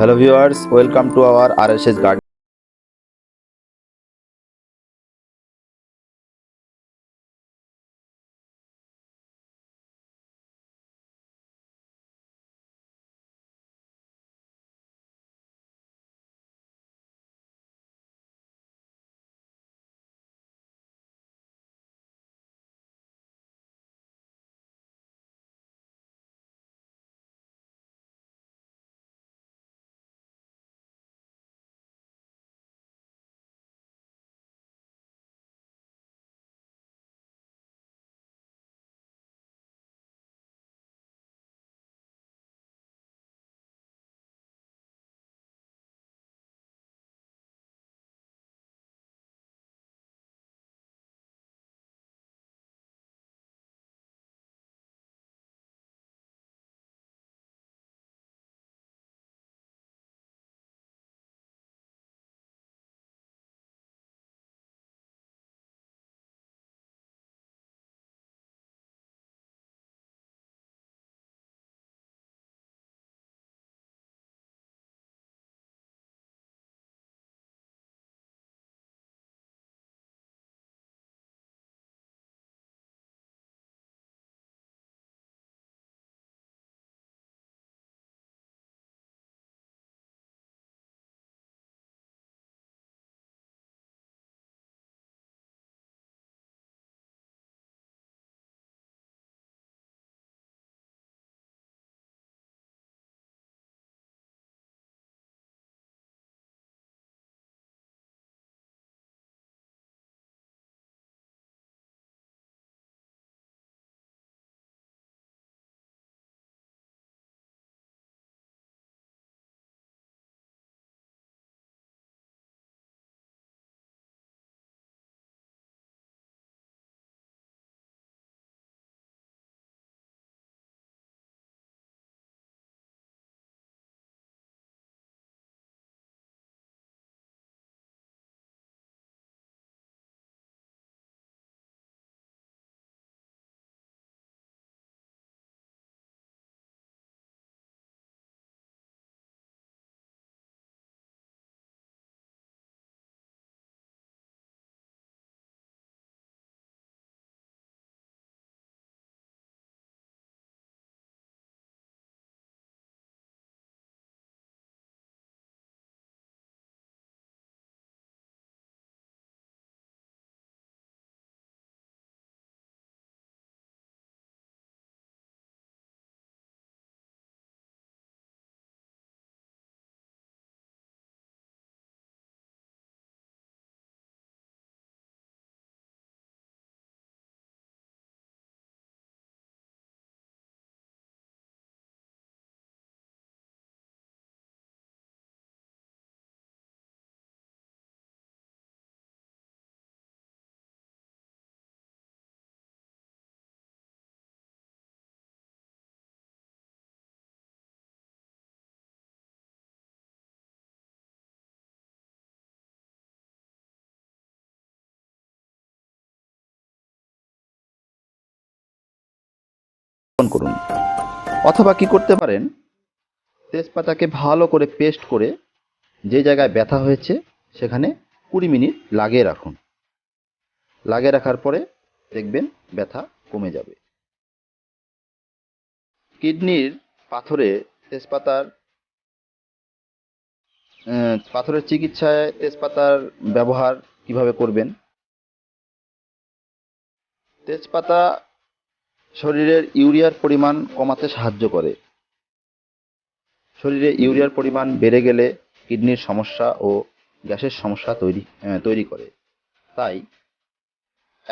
Hello viewers, welcome to our RSS Garden. অথবা কি করতে পারেন তেজপাতাকে ভালো করে পেস্ট করে যে জায়গায় ব্যথা হয়েছে সেখানে কুড়ি মিনিট লাগিয়ে রাখুন লাগিয়ে রাখার পরে দেখবেন ব্যথা কমে যাবে কিডনির পাথরে তেজপাতার পাথরের চিকিৎসায় তেজপাতার ব্যবহার কিভাবে করবেন তেজপাতা শরীরের ইউরিয়ার পরিমাণ কমাতে সাহায্য করে শরীরে ইউরিয়ার পরিমাণ বেড়ে গেলে কিডনির সমস্যা ও গ্যাসের সমস্যা তৈরি তৈরি করে তাই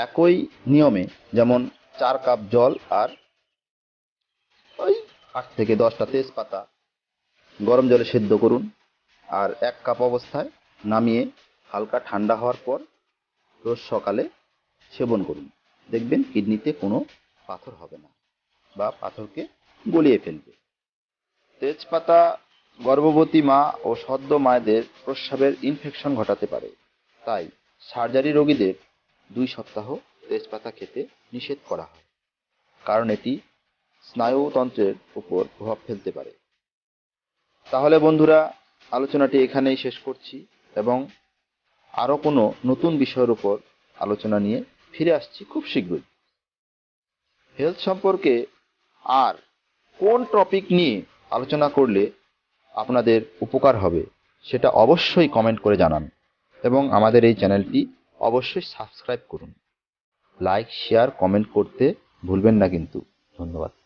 একই নিয়মে যেমন চার কাপ জল আর ওই আট থেকে দশটা তেজপাতা গরম জলে সেদ্ধ করুন আর এক কাপ অবস্থায় নামিয়ে হালকা ঠান্ডা হওয়ার পর রোজ সকালে সেবন করুন দেখবেন কিডনিতে কোনো পাথর হবে না বা পাথরকে গলিয়ে ফেলবে তেজপাতা গর্ভবতী মা ও সদ্য মায়েদের প্রস্রাবের ইনফেকশন ঘটাতে পারে তাই সার্জারি রোগীদের দুই সপ্তাহ তেজপাতা খেতে নিষেধ করা হয় কারণ এটি স্নায়ুতন্ত্রের উপর প্রভাব ফেলতে পারে তাহলে বন্ধুরা আলোচনাটি এখানেই শেষ করছি এবং আরও কোনো নতুন বিষয়ের উপর আলোচনা নিয়ে ফিরে আসছি খুব শীঘ্রই হেলথ সম্পর্কে আর কোন টপিক নিয়ে আলোচনা করলে আপনাদের উপকার হবে সেটা অবশ্যই কমেন্ট করে জানান এবং আমাদের এই চ্যানেলটি অবশ্যই সাবস্ক্রাইব করুন লাইক শেয়ার কমেন্ট করতে ভুলবেন না কিন্তু ধন্যবাদ